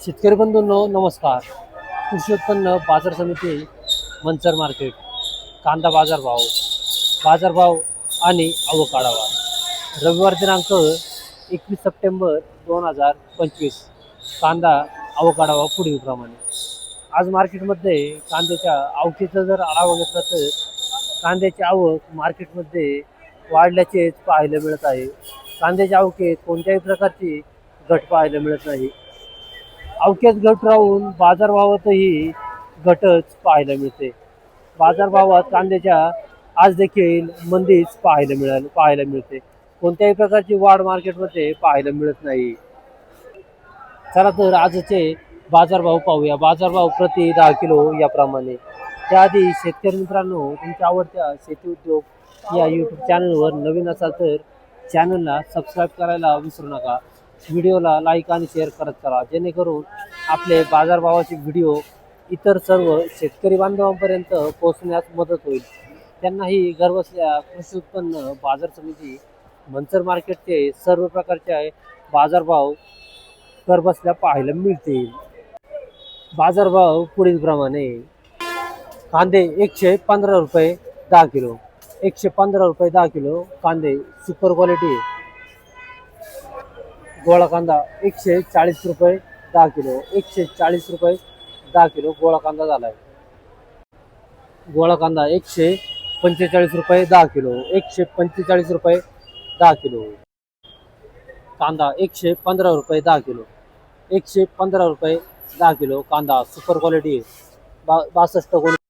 शेतकरी बंधूंनो नमस्कार. कृषी उत्पन्न बाजार समिती मंचर मार्केट कांदा बाजारभाव बाजारभाव आणि आवक आढावा रविवार दिनांक एकवीस सप्टेंबर दोन हजार पंचवीस. कांदा आवक आढावा पुढीलप्रमाणे आज मार्केटमध्ये कांद्याच्या आवकीचा जर आढावा घेतला तर कांद्याची आवक मार्केटमध्ये वाढल्याचेच पाहायला मिळत आहे. कांद्याच्या आवकेत कोणत्याही प्रकारची घट पाहायला मिळत नाही. अवक्यात घट राहून बाजारभावातही घटच पाहायला मिळते. बाजारभावात कांद्याच्या आज देखील मंदीच पाहायला मिळाल पाहायला मिळते. कोणत्याही प्रकारची वाढ मार्केटमध्ये पाहायला मिळत नाही. चला तर आजचे बाजारभाव पाहूया. बाजारभाव प्रति दहा किलो याप्रमाणे. त्याआधी शेतकरी मित्रांनो तुमच्या आवडत्या शेती उद्योग या यूट्यूब चॅनलवर नवीन असाल तर चॅनलला सबस्क्राईब करायला विसरू नका. व्हिडिओला लाईक आणि शेअर करत करा जेणेकरून आपले बाजारभावाचे व्हिडिओ इतर सर्व शेतकरी बांधवांपर्यंत पोहोचण्यास मदत होईल. त्यांनाही घरबसल्या कृषी उत्पन्न बाजार समिती मंचर मार्केटचे सर्व प्रकारचे बाजारभाव घरबसल्या पाहायला मिळतील. बाजारभाव पुढील प्रमाणे. कांदे एकशे पंधरा रुपये दहा किलो. एकशे पंधरा रुपये दहा किलो कांदे सुपर क्वालिटी गोळा कांदा एकशे चाळीस रुपये दहा किलो एकशे चाळीस रुपये दहा किलो गोळा कांदा झाला आहे गोळा कांदा एकशे पंचेचाळीस रुपये दहा किलो एकशे पंचेचाळीस रुपये दहा किलो. कांदा एकशे पंधरा रुपये दहा किलो एकशे पंधरा रुपये दहा किलो कांदा. सुपर क्वालिटी बा बासष्ट क्वालिटी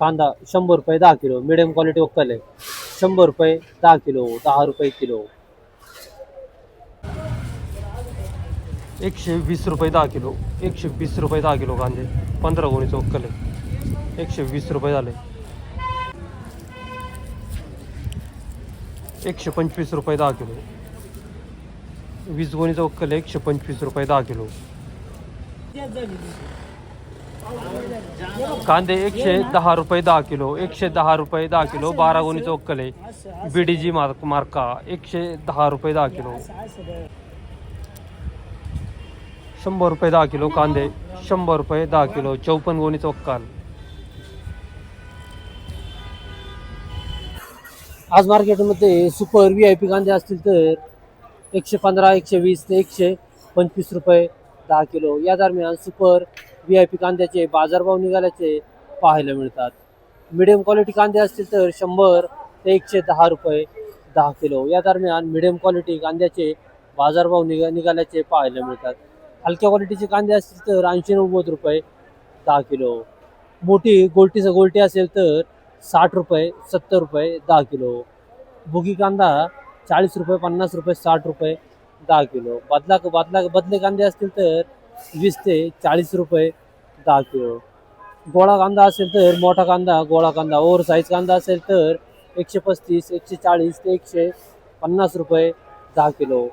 कांदा शंभर रुपये दहा किलो. मिडियम क्वालिटी वक्कल आहे. शंभर रुपये दहा किलो दहा रुपये किलो. एकशे वीस रुपये दहा किलो एकशे वीस रुपये दहा किलो कांदे पंधरा गोणीचं वक्कल आहे. एकशे वीस रुपये झाले. एकशे पंचवीस रुपये दहा किलो. वीस गोणीचं वक्कल एकशे पंचवीस रुपये दहा किलो. कांदे एकशे दहा रुपये दहा किलो एकशे दहा रुपये दहा किलो बारा गुणी वक्कल बी डी जी मार्क मार्का एकशे दहा रुपये दहा किलो. शंभर रुपये दहा किलो कांदे शंभर रुपये दहा किलो चौपन्न गोणीचं वक्काल आज मार्केटमध्ये सुपर व्ही आय पी कांदे असतील तर एकशे पंधरा एकशे वीस ते एकशे पंचवीस रुपये दहा किलो. या दरम्यान सुपर व्ही आय पी कांद्याचे बाजारभाव निघाल्याचे पाहायला मिळतात. मिडियम क्वालिटी कांदे असतील तर शंभर ते एकशे दहा रुपये दहा किलो. या दरम्यान मिडियम क्वालिटी कांद्याचे बाजारभाव निघा निघाल्याचे पाहायला मिळतात. हलक्या क्वालिटीचे कांदे असतील तर ऐंशी नव्वद रुपये दहा किलो. मोठी गोलटीचं गोलटी असेल तर साठ रुपये सत्तर रुपये दहा किलो. भुगी कांदा चाळीस रुपये पन्नास रुपये साठ रुपये दहा किलो. बदला बदला बदले कांदे असतील तर वीस ते चाळीस रुपये दहा किलो गोळा कांदा असेल तर मोठा कांदा गोळा कांदा ओव्हर साईज कांदा असेल तर एकशे पस्तीस एकशे चाळीस ते एकशे पन्नास रुपये दहा किलो.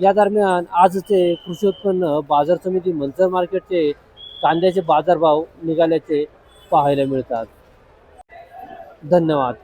या दरम्यान आजचे कृषी उत्पन्न बाजार समिती मंचर मार्केटचे कांद्याचे बाजारभाव निघाल्याचे पाहायला मिळतात. धन्यवाद.